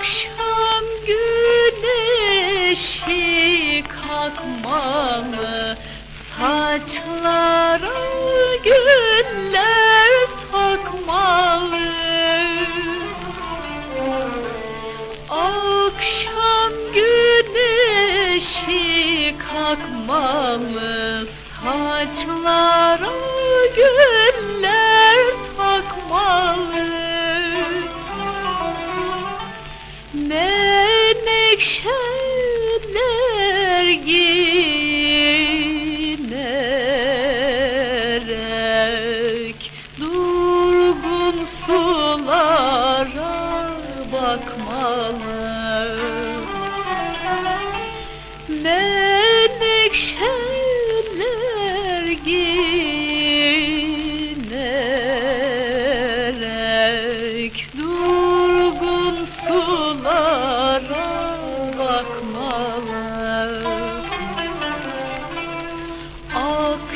Akşam güneşi kalkmamı Saçlara güller takmalı. Akşam güneşi kalkmamı Saçlara güller Menekşeler ginerek Durgun sulara bakmalı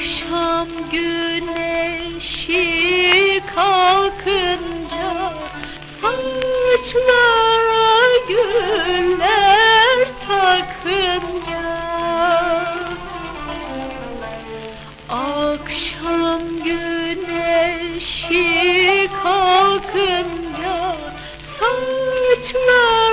Akşam güneşi kalkınca Saçlara güller takınca Akşam güneşi kalkınca Saçlara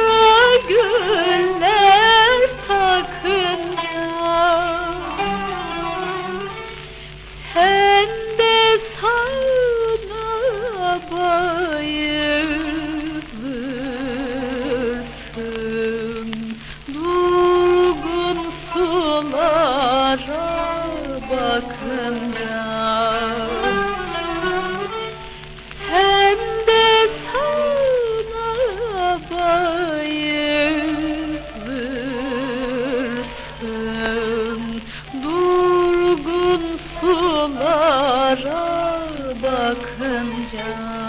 Onlara bakınca. Sen de sana bayılırsın. Durgun sulara bakınca.